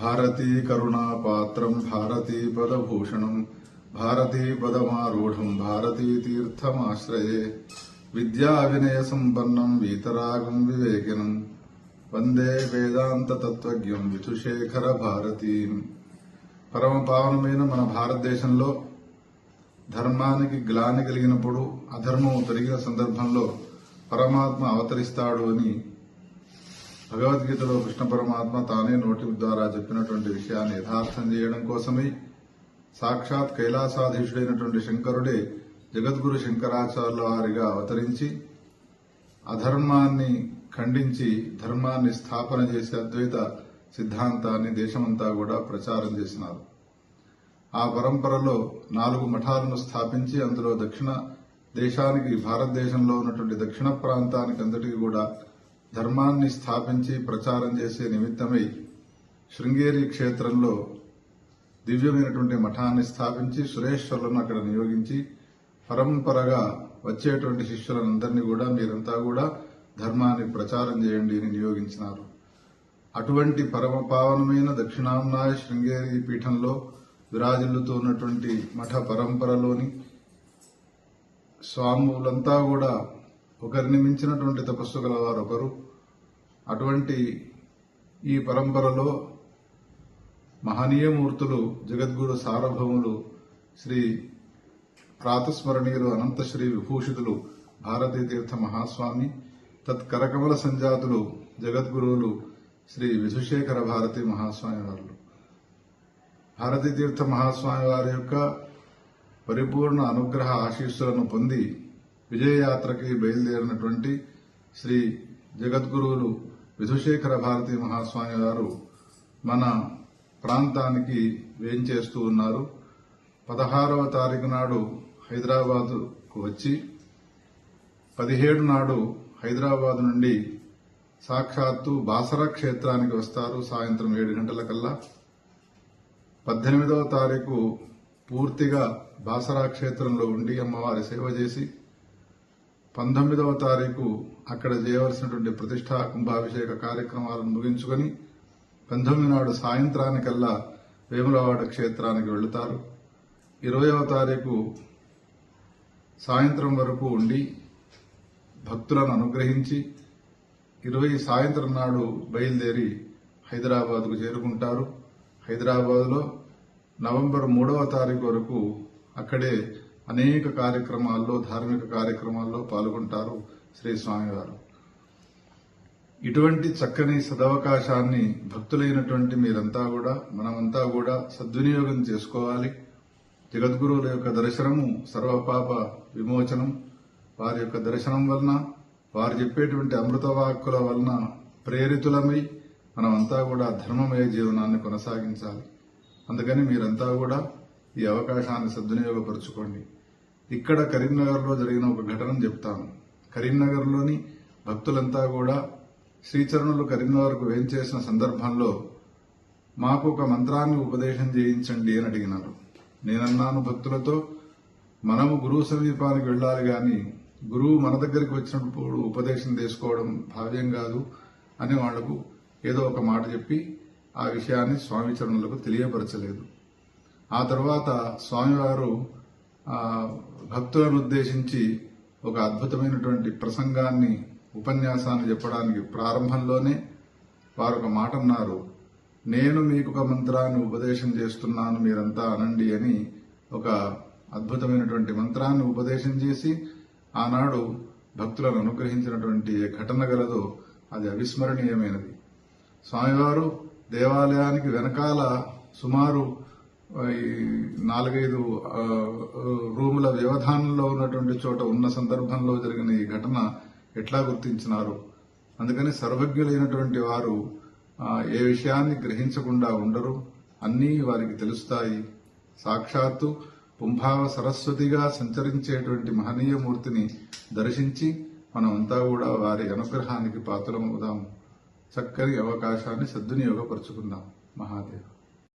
భారతీ కరుణాపాత్రం భారతీ పదభూషణం భారతీ పదమారూఢం భారతీ తీర్థమాశ్రయే విద్యా వినయ సంపన్నం వీతరాగం వివేకినం వందే వేదాంత తత్వజ్ఞం విధుశేఖర భారతీ పరమ పావనమైన మన భారతదేశంలో ధర్మానికి గ్లాని కలిగినప్పుడు అధర్మం తొలగిన సందర్భంలో పరమాత్మ అవతరిస్తాడు అని భగవద్గీతలో కృష్ణ పరమాత్మ తానే నోటి ద్వారా చెప్పినటువంటి విషయాన్ని యథార్థం చేయడం కోసమై సాక్షాత్ కైలాసాధీషుడైనటువంటి శంకరుడే జగద్గురు శంకరాచార్యుల వారిగా అవతరించి అధర్మాన్ని ఖండించి ధర్మాన్ని స్థాపన చేసి అద్వైత సిద్ధాంతాన్ని దేశమంతా కూడా ప్రచారం చేసినారు. ఆ పరంపరలో నాలుగు మఠాలను స్థాపించి అందులో దక్షిణ దేశానికి భారతదేశంలో ఉన్నటువంటి దక్షిణ ప్రాంతానికి అందరికీ కూడా ధర్మాన్ని స్థాపించి ప్రచారం చేసే నిమిత్తమై శృంగేరి క్షేత్రంలో దివ్యమైనటువంటి మఠాన్ని స్థాపించి సురేశ్వరులను అక్కడ నియోగించి పరంపరగా వచ్చేటువంటి శిష్యులందరినీ కూడా మీరంతా కూడా ధర్మాన్ని ప్రచారం చేయండి అని నియోగించినారు. అటువంటి పరమ పావనమైన దక్షిణాంనాయ శృంగేరి పీఠంలో విరాజిల్లుతూ ఉన్నటువంటి మఠ పరంపరలోని స్వాములంతా కూడా ఒకరిని మించినటువంటి తపస్సు గలవారు ఒకరు. అటువంటి ఈ పరంపరలో మహనీయమూర్తులు జగద్గురు సార్వభౌములు శ్రీ ప్రాతస్మరణీయులు అనంత శ్రీ విభూషితులు భారతీ తీర్థ మహాస్వామి తత్కరకమల సంజాతులు జగద్గురువులు శ్రీ విధుశేఖర భారతి మహాస్వామి వారు. భారతీ తీర్థ మహాస్వామి వారి యొక్క పరిపూర్ణ అనుగ్రహ ఆశీస్సులను పొంది విజయయాత్రకి బయలుదేరినటువంటి శ్రీ జగద్గురువులు విధుశేఖర భారతి మహాస్వామి గారు మన ప్రాంతానికి వేంచేస్తూ ఉన్నారు. పదహారవ తారీఖు నాడు హైదరాబాదుకు వచ్చి పదిహేడు నాడు హైదరాబాద్ నుండి సాక్షాత్తు బాసర క్షేత్రానికి వస్తారు సాయంత్రం ఏడు గంటలకల్లా. పద్దెనిమిదవ తారీఖు పూర్తిగా బాసరా క్షేత్రంలో ఉండి అమ్మవారి సేవ చేసి పంతొమ్మిదవ తారీఖు అక్కడ చేయవలసినటువంటి ప్రతిష్టా కుంభాభిషేక కార్యక్రమాలను ముగించుకొని పంతొమ్మిది నాడు సాయంత్రానికల్లా వేములవాడ క్షేత్రానికి వెళుతారు. ఇరవయవ తారీఖు సాయంత్రం వరకు ఉండి భక్తులను అనుగ్రహించి ఇరవై సాయంత్రం నాడు బయలుదేరి హైదరాబాద్కు చేరుకుంటారు. హైదరాబాద్లో నవంబర్ మూడవ తారీఖు వరకు అక్కడే అనేక కార్యక్రమాల్లో ధార్మిక కార్యక్రమాల్లో పాల్గొంటారు శ్రీ స్వామివారు. ఇటువంటి చక్కని సదవకాశాన్ని భక్తులైనటువంటి మీరంతా కూడా మనమంతా కూడా సద్వినియోగం చేసుకోవాలి. జగద్గురువుల యొక్క దర్శనము సర్వపాప విమోచనం. వారి యొక్క దర్శనం వలన వారు చెప్పేటువంటి అమృతవాక్కుల వలన ప్రేరితులమై మనమంతా కూడా ధర్మమయ జీవనాన్ని కొనసాగించాలి. అందుకని మీరంతా కూడా ఈ అవకాశాన్ని సద్వినియోగపరుచుకోండి. ఇక్కడ కరీంనగర్లో జరిగిన ఒక ఘటన చెప్తాను. కరీంనగర్లోని భక్తులంతా కూడా శ్రీచరణులు కరీంనగర్కు వేంచేసిన సందర్భంలో మాకు ఒక మంత్రాన్ని ఉపదేశం చేయించండి అని అడిగినారు. నేనన్నాను భక్తులతో మనము గురువు సమీపానికి వెళ్ళాలి గాని గురువు మన దగ్గరికి వచ్చినప్పుడు ఉపదేశం తీసుకోవడం భావ్యం కాదు అని వాళ్ళకు ఏదో ఒక మాట చెప్పి ఆ విషయాన్ని స్వామి చరణులకు తెలియపరచలేదు. ఆ తర్వాత స్వామివారు భక్తులను ఉద్దేశించి ఒక అద్భుతమైనటువంటి ప్రసంగాన్ని ఉపన్యాసాన్ని చెప్పడానికి ప్రారంభంలోనే వారు ఒక మాట అన్నారు. నేను మీకు ఒక మంత్రాన్ని ఉపదేశం చేస్తున్నాను మీరంతా అనండి అని ఒక అద్భుతమైనటువంటి మంత్రాన్ని ఉపదేశం చేసి ఆనాడు భక్తులను అనుగ్రహించినటువంటి ఏ ఘటన గలదో అది అవిస్మరణీయమైనది. స్వామివారు దేవాలయానికి వెనకాల సుమారు ఈ నాలుగైదు రూముల వ్యవధానంలో ఉన్నటువంటి చోట ఉన్న సందర్భంలో జరిగిన ఈ ఘటన ఎట్లా గుర్తించినారు? అందుకని సర్వజ్ఞులైనటువంటి వారు ఏ విషయాన్ని గ్రహించకుండా ఉండరు. అన్నీ వారికి తెలుస్తాయి. సాక్షాత్తు పుంభావ సరస్వతిగా సంచరించేటువంటి మహనీయ మూర్తిని దర్శించి మనమంతా కూడా వారి అనుగ్రహానికి పాత్రమవుదాం. చక్కని అవకాశాన్ని సద్వినియోగపరుచుకుందాం. మహాదేవ్.